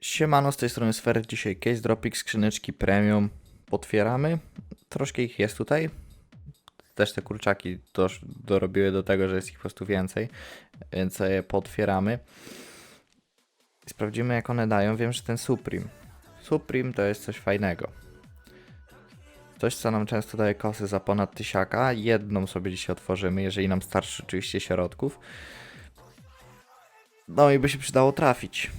Siemano, z tej strony Sfery. Dzisiaj case dropik, skrzyneczki premium. Potwieramy. Troszkę ich jest tutaj. Też te kurczaki dosz, dorobiły do tego, że jest ich po prostu więcej. Więc je potwieramy. Sprawdzimy jak one dają. Wiem, że ten Supreme. Supreme to jest coś fajnego. Coś, co nam często daje kosy za ponad tysiaka. Jedną sobie dzisiaj otworzymy, jeżeli nam starczy oczywiście środków. No i by się przydało trafić.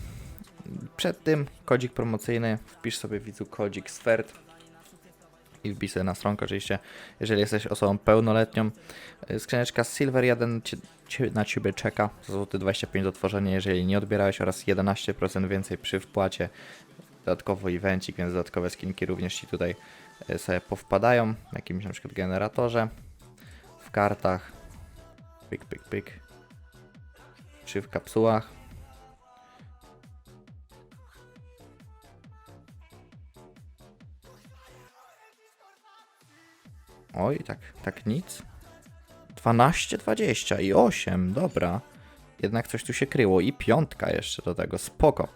Przed tym kodzik promocyjny, wpisz sobie widzu kodzik SFERT i wbij sobie na stronkę oczywiście, jeżeli jesteś osobą pełnoletnią. Y, Skrzyneczka Silver 1 cie, cie, na Ciebie czeka, złoty 25 do otworzenia, jeżeli nie odbierałeś oraz 11% więcej przy wpłacie. Dodatkowo evencik, więc dodatkowe skinki również Ci tutaj y, sobie powpadają, w jakimś na przykład generatorze, w kartach, pyk, pyk, pyk, czy w kapsułach. Oj, tak, tak nic. 12, 20 i 8, dobra. Jednak coś tu się kryło. I piątka jeszcze do tego, spoko.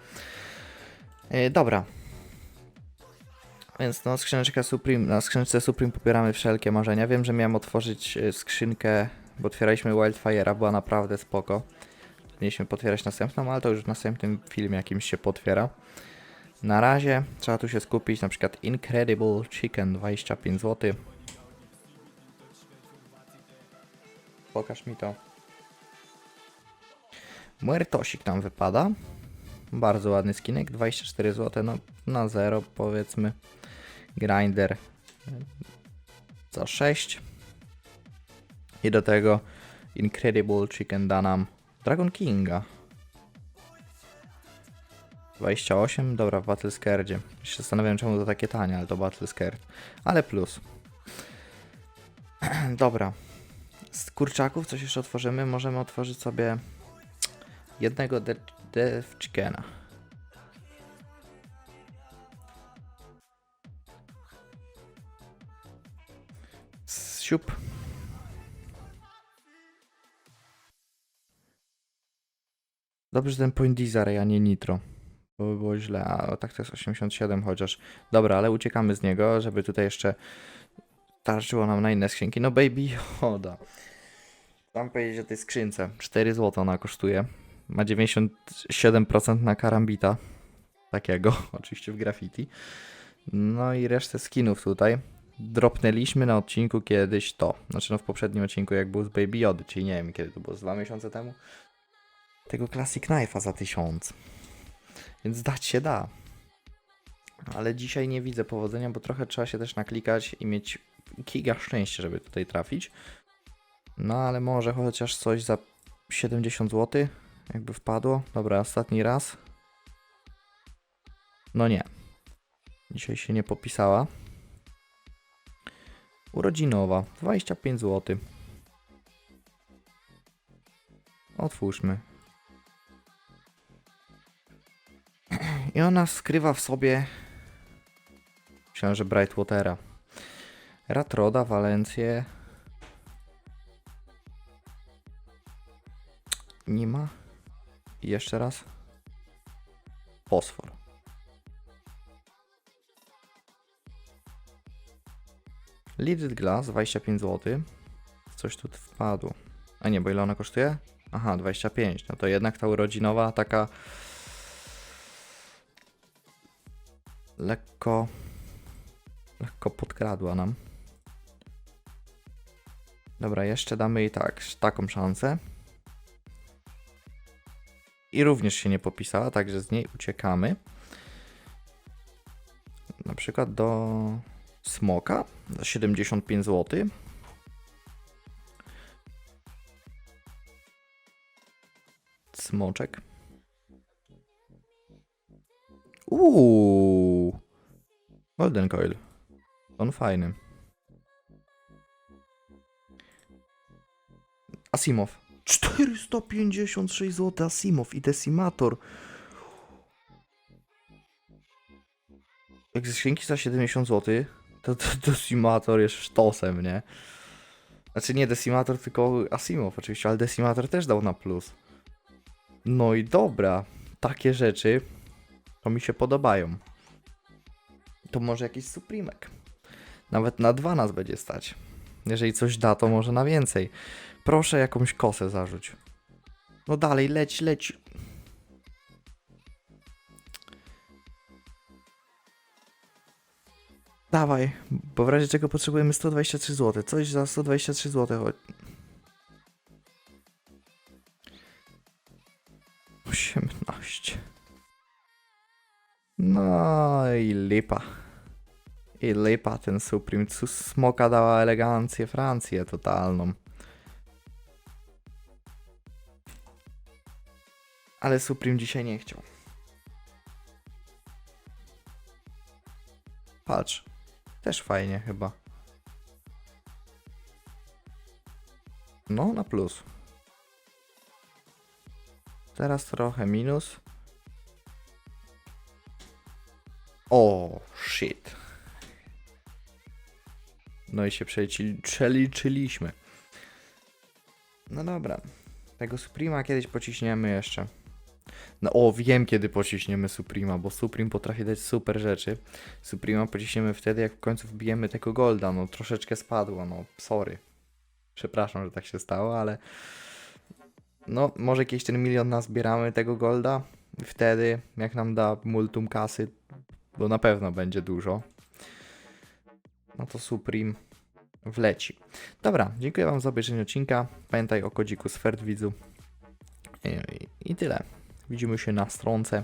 E, dobra. Więc no, skrzyneczka Supreme, na skrzyneczce Supreme popieramy wszelkie marzenia. Wiem, że miałem otworzyć e, skrzynkę, bo otwieraliśmy Wildfire'a, była naprawdę spoko. Mieliśmy potwierać następną, ale to już w następnym filmie jakimś się potwiera. Na razie trzeba tu się skupić, na przykład Incredible Chicken 25 zł. Pokaż mi to. Muertosik nam wypada. Bardzo ładny skinek, 24 zł, no na 0 powiedzmy. Grinder za 6. I do tego Incredible Chicken da nam Dragon Kinga. 28, dobra, w Battle Scardzie. Się zastanawiam czemu to takie tanie, ale to Battle Scard. Ale plus. dobra. Z kurczaków coś jeszcze otworzymy. Możemy otworzyć sobie jednego de Death Chickena. Siup. Dobrze, że ten Point Desire, a nie Nitro. Bo by było źle, a tak to jest 87 chociaż. Dobra, ale uciekamy z niego, żeby tutaj jeszcze starczyło nam na inne skrzynki. No Baby Yoda. Tam powiedzieć o tej skrzynce. 4 zł ona kosztuje. Ma 97% na karambita. Takiego, oczywiście w graffiti. No i resztę skinów tutaj. Dropnęliśmy na odcinku kiedyś to. Znaczy no w poprzednim odcinku jak był z Baby Jody, czyli nie wiem kiedy to było, z 2 miesiące temu. Tego Classic Knife'a za 1000. Więc dać się da. Ale dzisiaj nie widzę powodzenia, bo trochę trzeba się też naklikać i mieć giga szczęście, żeby tutaj trafić. No ale może chociaż coś za 70 zł, jakby wpadło. Dobra, ostatni raz. No nie. Dzisiaj się nie popisała. Urodzinowa, 25 zł. Otwórzmy. I ona skrywa w sobie. Myślałem, że Brightwatera. Ratroda, Walencję. Nie ma. I jeszcze raz. Fosfor. Lidded Glass 25 zł. Coś tu wpadło. A nie, bo ile ona kosztuje? Aha, 25. No to jednak ta urodzinowa taka lekko lekko podkradła nam. Dobra, jeszcze damy jej tak, taką szansę. I również się nie popisała, także z niej uciekamy. Na przykład do Smoka za 75 zł. Smoczek. Uuu. Golden Coil. On fajny. Asimov. 456 zł Asimov i Decimator. Jak ze za 70 zł, to, to Decimator jest sztosem, nie? Znaczy nie Decimator, tylko Asimov oczywiście, ale Decimator też dał na plus. No i dobra, takie rzeczy To mi się podobają. To może jakiś suprimek. Nawet na dwa nas będzie stać. Jeżeli coś da, to może na więcej. Proszę jakąś kosę zarzuć. No dalej, leć, leć. Dawaj, bo w razie czego potrzebujemy 123 zł. Coś za 123 zł. Chodź. 18. No i lipa. I lipa ten Supreme. Smoka dała elegancję Francję totalną. Ale Supreme dzisiaj nie chciał. Patrz. Też fajnie chyba. No, na plus. Teraz trochę minus. O, shit. No i się przeliczyli, przeliczyliśmy. No dobra. Tego Suprema kiedyś pociśniemy jeszcze. No o, wiem kiedy pociśniemy Suprema, bo Supreme potrafi dać super rzeczy. Suprema pociśniemy wtedy, jak w końcu wbijemy tego Golda. No troszeczkę spadło, no sorry. Przepraszam, że tak się stało, ale no może jakieś ten milion nazbieramy tego Golda i wtedy, jak nam da multum kasy, bo na pewno będzie dużo, no to Supreme wleci. Dobra, dziękuję Wam za obejrzenie odcinka. Pamiętaj o kodziku z widzu. I, I tyle. Widzimy się na stronce.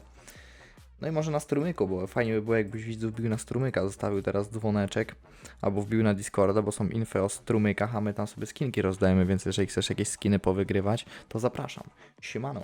No i może na strumyku, bo fajnie by było, jakbyś widzów wbił na strumyka, zostawił teraz dzwoneczek, albo wbił na Discorda, bo są info o strumykach, a my tam sobie skinki rozdajemy, więc jeżeli chcesz jakieś skiny powygrywać, to zapraszam. Siemano.